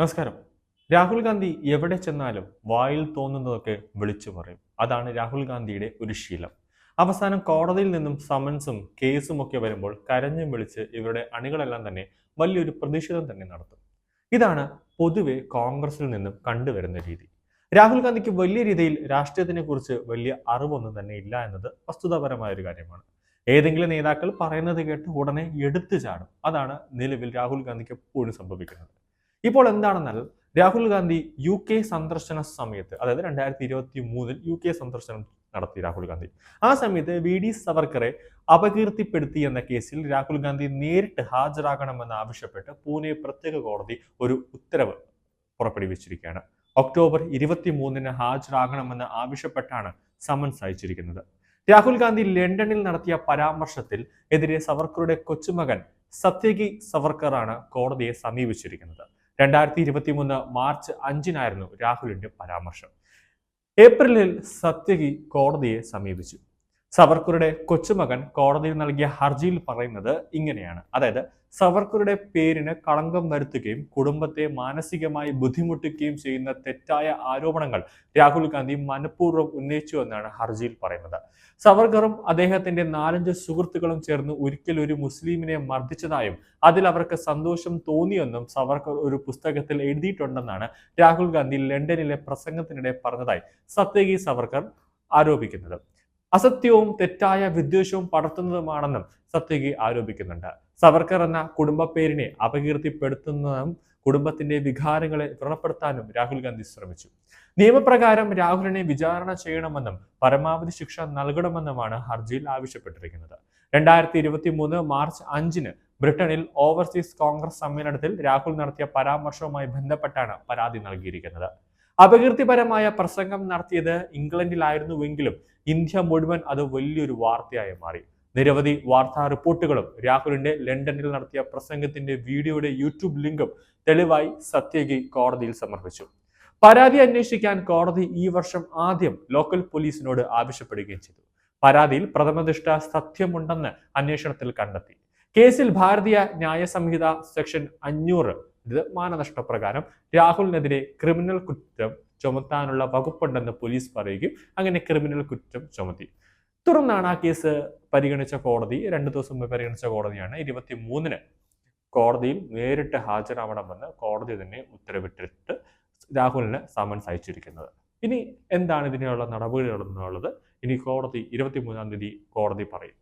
നമസ്കാരം. രാഹുൽ ഗാന്ധി എവിടെ ചെന്നാലും വായിൽ തോന്നുന്നതൊക്കെ വിളിച്ചു പറയും. അതാണ് രാഹുൽ ഗാന്ധിയുടെ ഒരു ശീലം. അവസാനം കോടതിയിൽ നിന്നും സമൻസും കേസും ഒക്കെ വരുമ്പോൾ കരഞ്ഞും വിളിച്ച് ഇവരുടെ അണികളെല്ലാം തന്നെ വലിയൊരു പ്രതിഷേധം തന്നെ നടത്തും. ഇതാണ് പൊതുവെ കോൺഗ്രസിൽ നിന്നും കണ്ടുവരുന്ന രീതി. രാഹുൽ ഗാന്ധിക്ക് വലിയ രീതിയിൽ രാഷ്ട്രീയത്തിനെ കുറിച്ച് വലിയ അറിവൊന്നും തന്നെ ഇല്ല എന്നത് വസ്തുതാപരമായ ഒരു കാര്യമാണ്. ഏതെങ്കിലും നേതാക്കൾ പറയുന്നത് കേട്ട് ഉടനെ എടുത്തു ചാടും. അതാണ് നിലവിൽ രാഹുൽ ഗാന്ധിക്ക് എപ്പോഴും സംഭവിക്കുന്നത്. ഇപ്പോൾ എന്താണെന്നാൽ രാഹുൽ ഗാന്ധി യു കെ സന്ദർശന സമയത്ത് അതായത് രണ്ടായിരത്തി ഇരുപത്തി മൂന്നിൽ യു കെ സന്ദർശനം നടത്തി രാഹുൽ ഗാന്ധി. ആ സമയത്ത് വി ഡി സവർക്കറെ അപകീർത്തിപ്പെടുത്തി എന്ന കേസിൽ രാഹുൽ ഗാന്ധി നേരിട്ട് ഹാജരാകണമെന്ന് ആവശ്യപ്പെട്ട് പൂനെ പ്രത്യേക കോടതി ഒരു ഉത്തരവ് പുറപ്പെടുവിച്ചിരിക്കുകയാണ്. ഒക്ടോബർ ഇരുപത്തി മൂന്നിന് ഹാജരാകണമെന്ന് ആവശ്യപ്പെട്ടാണ് സമൻസ് അയച്ചിരിക്കുന്നത്. രാഹുൽ ഗാന്ധി ലണ്ടനിൽ നടത്തിയ പരാമർശത്തിൽ എതിരെ സവർക്കറുടെ കൊച്ചുമകൻ സത്യകി സവർക്കറാണ് കോടതിയെ സമീപിച്ചിരിക്കുന്നത്. രണ്ടായിരത്തി ഇരുപത്തി മൂന്ന് മാർച്ച് അഞ്ചിനായിരുന്നു രാഹുലിന്റെ പരാമർശം. ഏപ്രിലിൽ സത്യകി കോടതിയെ സമീപിച്ചു. സവർക്കറുടെ കൊച്ചുമകൻ കോടതിയിൽ നൽകിയ ഹർജിയിൽ പറയുന്നത് ഇങ്ങനെയാണ്. അതായത് സവർക്കറുടെ പേരിന് കളങ്കം വരുത്തുകയും കുടുംബത്തെ മാനസികമായി ബുദ്ധിമുട്ടിക്കുകയും ചെയ്യുന്ന തെറ്റായ ആരോപണങ്ങൾ രാഹുൽ ഗാന്ധി മനഃപൂർവം ഉന്നയിച്ചു എന്നാണ് ഹർജിയിൽ പറയുന്നത്. സവർക്കറും അദ്ദേഹത്തിന്റെ നാലഞ്ച് സുഹൃത്തുക്കളും ചേർന്ന് ഒരിക്കൽ ഒരു മുസ്ലിമിനെ മർദ്ദിച്ചതായും അതിൽ അവർക്ക് സന്തോഷം തോന്നിയെന്നും സവർക്കർ ഒരു പുസ്തകത്തിൽ എഴുതിയിട്ടുണ്ടെന്നാണ് രാഹുൽ ഗാന്ധി ലണ്ടനിലെ പ്രസംഗത്തിനിടെ പറഞ്ഞതായി സത്യകി സവർക്കർ ആരോപിക്കുന്നത്. അസത്യവും തെറ്റായ വിദ്വേഷവും പടർത്തുന്നതുമാണെന്നും സത്യകി ആരോപിക്കുന്നുണ്ട്. സവർക്കർ എന്ന കുടുംബ പേരിനെ അപകീർത്തിപ്പെടുത്തുന്നതും കുടുംബത്തിന്റെ വികാരങ്ങളെ വ്രണപ്പെടുത്താനും രാഹുൽ ഗാന്ധി ശ്രമിച്ചു. നിയമപ്രകാരം രാഹുലിനെ വിചാരണ ചെയ്യണമെന്നും പരമാവധി ശിക്ഷ നൽകണമെന്നുമാണ് ഹർജിയിൽ ആവശ്യപ്പെട്ടിരിക്കുന്നത്. രണ്ടായിരത്തി ഇരുപത്തി മൂന്ന് മാർച്ച് അഞ്ചിന് ബ്രിട്ടനിൽ ഓവർസീസ് കോൺഗ്രസ് സമ്മേളനത്തിൽ രാഹുൽ നടത്തിയ പരാമർശവുമായി ബന്ധപ്പെട്ടാണ് പരാതി നൽകിയിരിക്കുന്നത്. അപകീർത്തിപരമായ പ്രസംഗം നടത്തിയത് ഇംഗ്ലണ്ടിലായിരുന്നുവെങ്കിലും ഇന്ത്യ മുഴുവൻ അത് വലിയൊരു വാർത്തയായി മാറി. നിരവധി വാർത്താ റിപ്പോർട്ടുകളും രാഹുലിന്റെ ലണ്ടനിൽ നടത്തിയ പ്രസംഗത്തിന്റെ വീഡിയോയുടെ യൂട്യൂബ് ലിങ്കും തെളിവായി സത്യകി കോടതിയിൽ സമർപ്പിച്ചു. പരാതി അന്വേഷിക്കാൻ കോടതി ഈ വർഷം ആദ്യം ലോക്കൽ പോലീസിനോട് ആവശ്യപ്പെടുകയും ചെയ്തു. പരാതിയിൽ പ്രഥമദൃഷ്ട സത്യമുണ്ടെന്ന് അന്വേഷണത്തിൽ കണ്ടെത്തി. കേസിൽ ഭാരതീയ ന്യായ സംഹിത സെക്ഷൻ അഞ്ഞൂറ് മാനനഷ്ടപ്രകാരം രാഹുലിനെതിരെ ക്രിമിനൽ കുറ്റം ചുമത്താനുള്ള വകുപ്പുണ്ടെന്ന് പോലീസ് പറയുകയും അങ്ങനെ ക്രിമിനൽ കുറ്റം ചുമത്തി. തുടർന്നാണ് ആ കേസ് പരിഗണിച്ച കോടതി രണ്ടു ദിവസം മുമ്പ് പരിഗണിച്ച കോടതിയാണ്. ഇരുപത്തി മൂന്നിന് കോടതിയിൽ നേരിട്ട് ഹാജരാവണമെന്ന് കോടതി തന്നെ ഉത്തരവിട്ടിട്ട് രാഹുലിന് സമൻസ് അയച്ചിരിക്കുന്നത്. ഇനി എന്താണ് ഇതിനുള്ള നടപടികൾ എന്നുള്ളത്? ഇനി കോടതി ഇരുപത്തി മൂന്നാം തീയതി കോടതി പറയും.